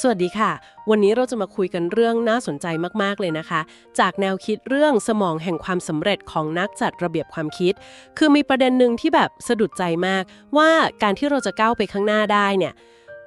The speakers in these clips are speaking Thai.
สวัสดีค่ะ วันนี้เราจะมาคุยกันเรื่องน่าสนใจมากๆเลยนะคะ จากแนวคิดเรื่องสมองแห่งความสำเร็จของนักจัดระเบียบความคิด คือมีประเด็นหนึ่งที่แบบสะดุดใจมาก ว่าการที่เราจะก้าวไปข้างหน้าได้เนี่ย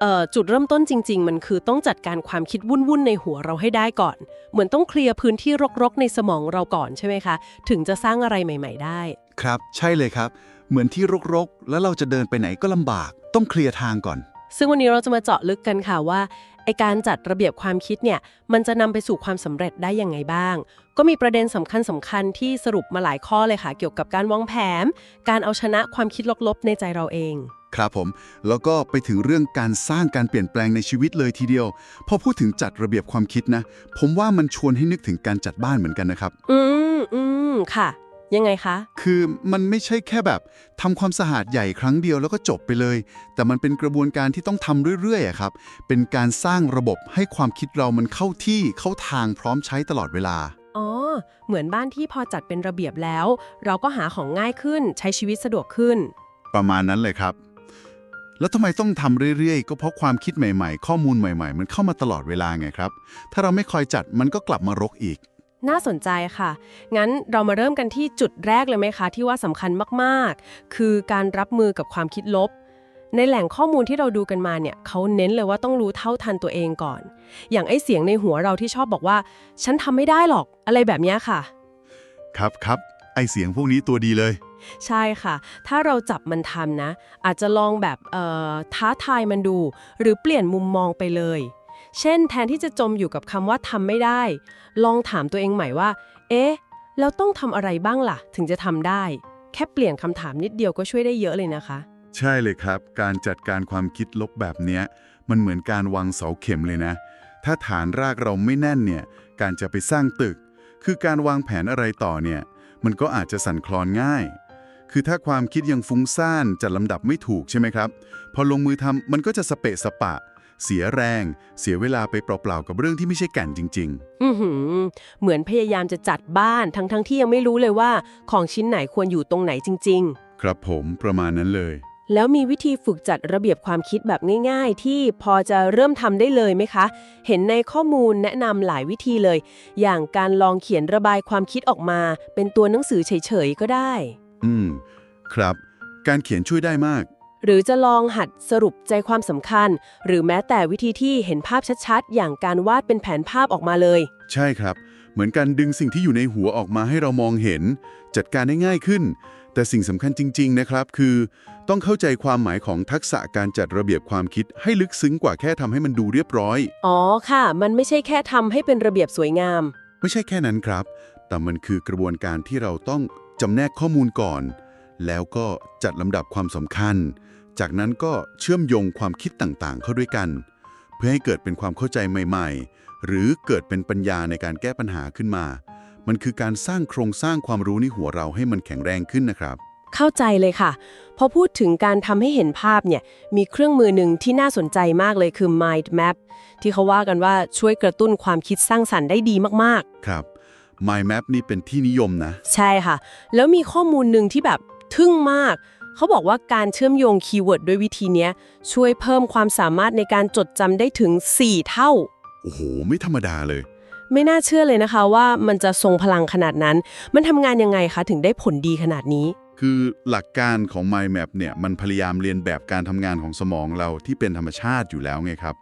เอ่อจุดเริ่มต้นจริง ๆ มันคือต้องจัดการความคิดวุ่นๆในหัวเราให้ได้ก่อน เหมือนต้องเคลียร์พื้นที่รกๆ ในสมองเราก่อนใช่ไหมคะ ถึงจะสร้างอะไรใหม่ ๆ ได้ ครับ ใช่เลยครับ เหมือนที่รกๆ แล้วเราจะเดินไปไหนก็ลำบาก ต้องเคลียร์ทางก่อนซึ่งวันนี้เราจะมาเจาะลึกกันค่ะว่า ไอการจัดระเบียบความคิดเนี่ยมันจะนำไปสู่ความสำเร็จได้ยังไงบ้าง ก็มีประเด็นสำคัญสำคัญๆที่สรุปมาหลายข้อเลยค่ะ เกี่ยวกับการวางแผน การเอาชนะความคิดลบๆในใจเราเอง ครับผม แล้วก็ไปถึงเรื่องการสร้างการเปลี่ยนแปลงในชีวิตเลยทีเดียว พอพูดถึงจัดระเบียบความคิดนะ ผมว่ามันชวนให้นึกถึงการจัดบ้านเหมือนกันนะครับ อืมอืมค่ะ ยังไงคะ คือมันไม่ใช่แค่แบบทำความสะอาดใหญ่ครั้งเดียวแล้วก็จบไปเลย แต่มันเป็นกระบวนการที่ต้องทำเรื่อยๆอะครับ เป็นการสร้างระบบให้ความคิดเรามันเข้าที่เข้าทางพร้อมใช้ตลอดเวลา อ๋อ เหมือนบ้านที่พอจัดเป็นระเบียบแล้ว เราก็หาของง่ายขึ้นใช้ชีวิตสะดวกขึ้น ประมาณนั้นเลยครับ แล้วทำไมต้องทำเรื่อยๆ ก็เพราะความคิดใหม่ๆ ข้อมูลใหม่ ๆ มันเข้ามาตลอดเวลาไงครับ ถ้าเราไม่คอยจัดมันก็กลับมารกอีก น่าสนใจค่ะ งั้นเรามาเริ่มกันที่จุดแรกเลยไหมคะ ที่ว่าสำคัญมากๆ คือการรับมือกับความคิดลบ ในแหล่งข้อมูลที่เราดูกันมาเนี่ยเขาเน้นเลยว่าต้องรู้เท่าทันตัวเองก่อน อย่างไอ้เสียงในหัวเราที่ชอบบอกว่า ฉันทำไม่ได้หรอกอะไรแบบเนี้ยค่ะ ครับครับไอเสียงพวกนี้ตัวดีเลย ใช่ค่ะ ถ้าเราจับมันทำนะ อาจจะลองแบบเอ่อท้าทายมันดู หรือเปลี่ยนมุมมองไปเลย เช่น แทนที่จะจมอยู่กับคำว่าทำไม่ได้ ลองถามตัวเองใหม่ว่า เอ๊ะ แล้วต้องทำอะไรบ้างล่ะ ถึงจะทำได้ แค่เปลี่ยนคำถามนิดเดียวก็ช่วยได้เยอะเลยนะคะ ใช่เลยครับ การจัดการความคิดลบแบบเนี้ย มันเหมือนการวางเสาเข็มเลยนะ ถ้าฐานรากเราไม่แน่นเนี่ย การจะไปสร้างตึก คือการวางแผนอะไรต่อเนี่ย มันก็อาจจะสั่นคลอนง่ายคือถ้าความคิดยังฟุ้งซ่านจัดลำดับไม่ถูกใช่ไหมครับ พอลงมือทำมันก็จะสเปะสปะ เสียแรง เสียเวลาไปเปล่าๆกับเรื่องที่ไม่ใช่แก่นจริงอือหือ เหมือนพยายามจะจัดบ้านทั้งๆทที่ยังไม่รู้เลยว่า ของชิ้นไหนควรอยู่ตรงไหนจริงๆๆครับผมประมาณนั้นเลยแล้วมีวิธีฝึกจัดระเบียบความคิดแบบง่าย ๆ ที่พอจะเริ่มทำได้เลยไหมคะ เห็นในข้อมูลแนะนำหลายวิธีเลย อย่างการลองเขียนระบายความคิดออกมา เป็นตัวหนังสือเฉยๆก็ได้ อืม ครับ การเขียนช่วยได้มาก หรือจะลองหัดสรุปใจความสำคัญ หรือแม้แต่วิธีที่เห็นภาพชัดๆ อย่างการวาดเป็นแผนภาพออกมาเลย ใช่ครับ เหมือนการดึงสิ่งที่อยู่ในหัวออกมาให้เรามองเห็น จัดการได้ง่ายขึ้น แต่สิ่งสำคัญจริง ๆ นะครับ คือ ต้องเข้าใจความหมายของทักษะการจัดระเบียบความคิดให้ลึกซึ้งกว่าแค่ทำให้มันดูเรียบร้อย อ๋อค่ะ มันไม่ใช่แค่ทำให้เป็นระเบียบสวยงาม ไม่ใช่แค่นั้นครับ แต่มันคือกระบวนการที่เราต้องจำแนกข้อมูลก่อน แล้วก็จัดลำดับความสำคัญ จากนั้นก็เชื่อมโยงความคิดต่างๆ เข้าด้วยกัน เพื่อให้เกิดเป็นความเข้าใจใหม่ ๆ หรือเกิดเป็นปัญญาในการแก้ปัญหาขึ้นมา มันคือการสร้างโครงสร้างความรู้ในหัวเราให้มันแข็งแรงขึ้นนะครับ เข้าใจเลยค่ะ พอพูดถึงการทำให้เห็นภาพเนี่ย มีเครื่องมือหนึ่งที่น่าสนใจมากเลยคือ Mind Map ที่เขาว่ากันว่าช่วยกระตุ้นความคิดสร้างสรรค์ได้ดีมากครับ Mind Map นี่เป็นที่นิยมนะๆใช่ค่ะ แล้วมีข้อมูลหนึ่งที่แบบทึ่งมาก เขาบอกว่าการเชื่อมโยงคีย์เวิร์ดด้วยวิธีเนี้ย ช่วยเพิ่มความสามารถในการจดจำได้ถึง 4 เท่า โอ้โห ไม่ธรรมดาเลย ไม่น่าเชื่อเลยนะคะว่ามันจะทรงพลังขนาดนั้น มันทำงานยังไงคะถึงได้ผลดีขนาดนี้ คือหลักการของ Mind Map เนี่ยมันพยายามเรียนแบบการทำงานของสมองเราที่เป็นธรรมชาติอยู่แล้วไงครับ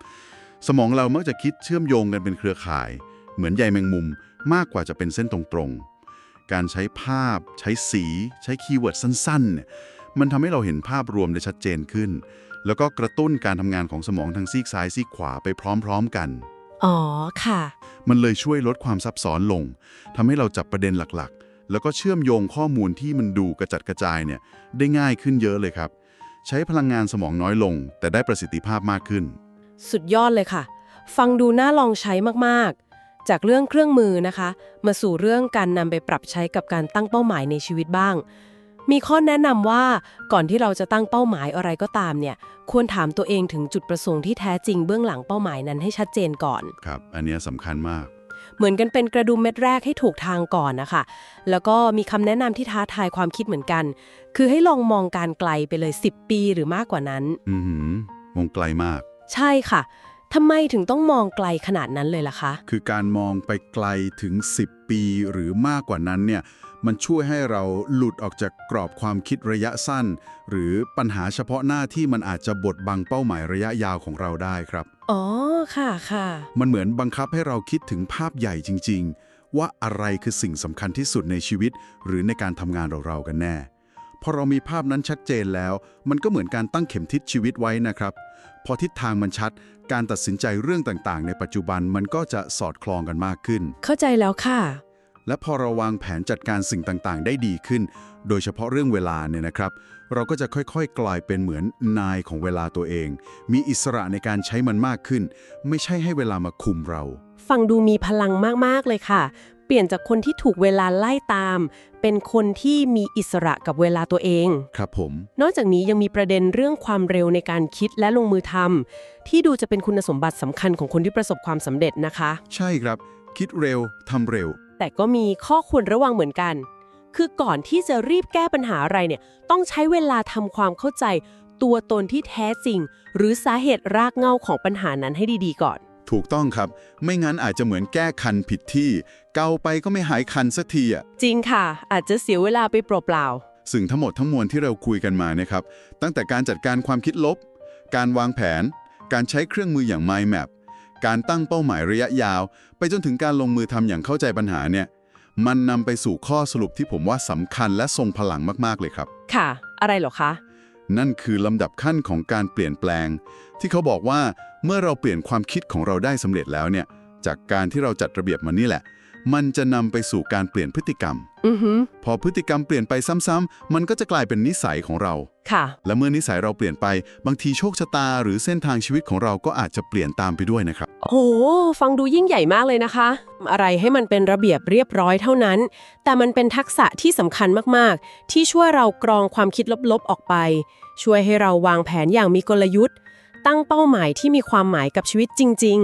สมองเรามักจะคิดเชื่อมโยงกันเป็นเครือข่าย เหมือนใยแมงมุมมากกว่าจะเป็นเส้นตรงๆ การใช้ภาพ ใช้สี ใช้คีย์เวิร์ดสั้นๆเนี่ย มันทำให้เราเห็นภาพรวมได้ชัดเจนขึ้น แล้วก็กระตุ้นการทำงานของสมองทางซีกซ้ายซีกขวาไปพร้อมๆกัน อ๋อค่ะ มันเลยช่วยลดความซับซ้อนลงทำให้เราจับประเด็นหลักๆ แล้วก็เชื่อมโยงข้อมูลที่มันดูกระจัดกระจายเนี่ยได้ง่ายขึ้นเยอะเลยครับ ใช้พลังงานสมองน้อยลง แต่ได้ประสิทธิภาพมากขึ้น สุดยอดเลยค่ะ ฟังดูน่าลองใช้มากๆจากเรื่องเครื่องมือนะคะ มาสู่เรื่องการนำไปปรับใช้กับการตั้งเป้าหมายในชีวิตบ้าง มีข้อแนะนำว่าก่อนที่เราจะตั้งเป้าหมายอะไรก็ตามเนี่ย ควรถามตัวเองถึงจุดประสงค์ที่แท้จริงเบื้องหลังเป้าหมายนั้นให้ชัดเจนก่อน ครับ อันเนี้ยสำคัญมาก เหมือนกันเป็นกระดุมเม็ดแรกให้ถูกทางก่อนนะคะ แล้วก็มีคำแนะนำที่ท้าทายความคิดเหมือนกัน คือให้ลองมองการไกลไปเลย 10 ปีหรือมากกว่านั้น อือหือมองไกลมาก ใช่ค่ะ ทำไมถึงต้องมองไกลขนาดนั้นเลยล่ะคะ คือการมองไปไกลถึง 10 ปีหรือมากกว่านั้นเนี่ยมันช่วยให้เราหลุดออกจากกรอบความคิดระยะสั้น หรือปัญหาเฉพาะหน้าที่มันอาจจะบดบังเป้าหมายระยะยาวของเราได้ครับ อ๋อ ค่ะค่ะ มันเหมือนบังคับให้เราคิดถึงภาพใหญ่จริง ๆ ว่าอะไรคือสิ่งสำคัญที่สุดในชีวิต หรือในการทำงานเราเราๆกันแน่ พอเรามีภาพนั้นชัดเจนแล้ว มันก็เหมือนการตั้งเข็มทิศชีวิตไว้นะครับ พอทิศทางมันชัด การตัดสินใจเรื่องต่างๆ ในปัจจุบันมันก็จะสอดคล้องกันมากขึ้น เข้าใจแล้วค่ะ และพอเราวางแผนจัดการสิ่งต่างๆ ได้ดีขึ้น โดยเฉพาะเรื่องเวลาเนี่ยนะครับ เราก็จะค่อยๆ กลายเป็นเหมือนนายของเวลาตัวเอง มีอิสระในการใช้มันมากขึ้น ไม่ใช่ให้เวลามาคุมเรา ฟังดูมีพลังมากๆเลยค่ะ เปลี่ยนจากคนที่ถูกเวลาไล่ตาม เป็นคนที่มีอิสระกับเวลาตัวเอง ครับผม นอกจากนี้ยังมีประเด็นเรื่องความเร็วในการคิดและลงมือทำที่ดูจะเป็นคุณสมบัติสำคัญของคนที่ประสบความสำเร็จนะคะ ใช่ครับ คิดเร็วทำเร็ว แต่ก็มีข้อควรระวังเหมือนกัน คือก่อนที่จะรีบแก้ปัญหาอะไรเนี่ย ต้องใช้เวลาทำความเข้าใจ ตัวตนที่แท้จริง หรือสาเหตุรากเหง้าของปัญหานั้นให้ดีๆ ก่อน ถูกต้องครับ ไม่งั้นอาจจะเหมือนแก้คันผิดที่ เกาไปก็ไม่หายคันสักทีอะ จริงค่ะ อาจจะเสียเวลาไปเปล่าซึ่งทั้งหมดทั้งมวลที่เราคุยกันมานะครับ ตั้งแต่การจัดการความคิดลบ การวางแผน การใช้เครื่องมืออย่าง Mind Map การตั้งเป้าหมายระยะยาว ไปจนถึงการลงมือทำอย่างเข้าใจปัญหาเนี่ย มันนำไปสู่ข้อสรุปที่ผมว่าสำคัญและทรงพลังมากๆเลยครับๆค่ะ อะไรเหรอคะ นั่นคือลำดับขั้นของการเปลี่ยนแปลง ที่เขาบอกว่าเมื่อเราเปลี่ยนความคิดของเราได้สำเร็จแล้วเนี่ย จากการที่เราจัดระเบียบมันนี่แหละ มันจะนำไปสู่การเปลี่ยนพฤติกรรมอือฮึพอพฤติกรรมเปลี่ยนไปซ้ำๆมันก็จะกลายเป็นนิสัยของเรา ค่ะ และเมื่อนิสัยเราเปลี่ยนไปบางทีโชคชะตาหรือเส้นทางชีวิตของเราก็อาจจะเปลี่ยนตามไปด้วยนะครับโห ฟังดูยิ่งใหญ่มากเลยนะคะ อะไรให้มันเป็นระเบียบเรียบร้อยเท่านั้น แต่มันเป็นทักษะที่สำคัญมากๆ ที่ช่วยเรากรองความคิดลบๆออกไป ช่วยให้เราวางแผนอย่างมีกลยุทธ์ ตั้งเป้าหมายที่มีความหมายกับชีวิตจริง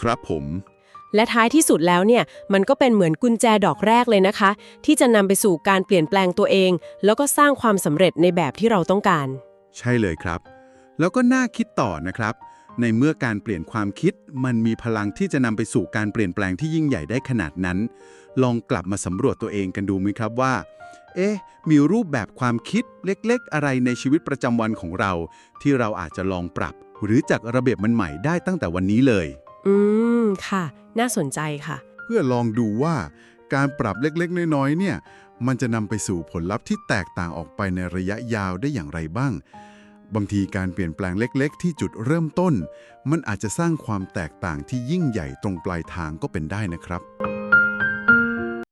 ครับผมๆ และท้ายที่สุดแล้วเนี่ยมันก็เป็นเหมือนกุญแจดอกแรกเลยนะคะ ที่จะนำไปสู่การเปลี่ยนแปลงตัวเอง แล้วก็สร้างความสำเร็จในแบบที่เราต้องการ ใช่เลยครับ แล้วก็น่าคิดต่อนะครับ ในเมื่อการเปลี่ยนความคิด มันมีพลังที่จะนำไปสู่การเปลี่ยนแปลงที่ยิ่งใหญ่ได้ขนาดนั้น ลองกลับมาสำรวจตัวเองกันดูไหมครับว่า เอ๊ะ มีรูปแบบความคิดเล็กๆ อะไรในชีวิตประจำวันของเรา ที่เราอาจจะลองปรับ หรือจัดระเบียบมันใหม่ได้ตั้งแต่วันนี้เลย อืม ค่ะ น่าสนใจค่ะ เพื่อลองดูว่าการปรับเล็กๆ น้อยๆ เนี่ย มันจะนำไปสู่ผลลัพธ์ที่แตกต่างออกไปในระยะยาวได้อย่างไรบ้าง บางทีการเปลี่ยนแปลงเล็กๆ ที่จุดเริ่มต้น มันอาจจะสร้างความแตกต่างที่ยิ่งใหญ่ตรงปลายทางก็เป็นได้นะครับ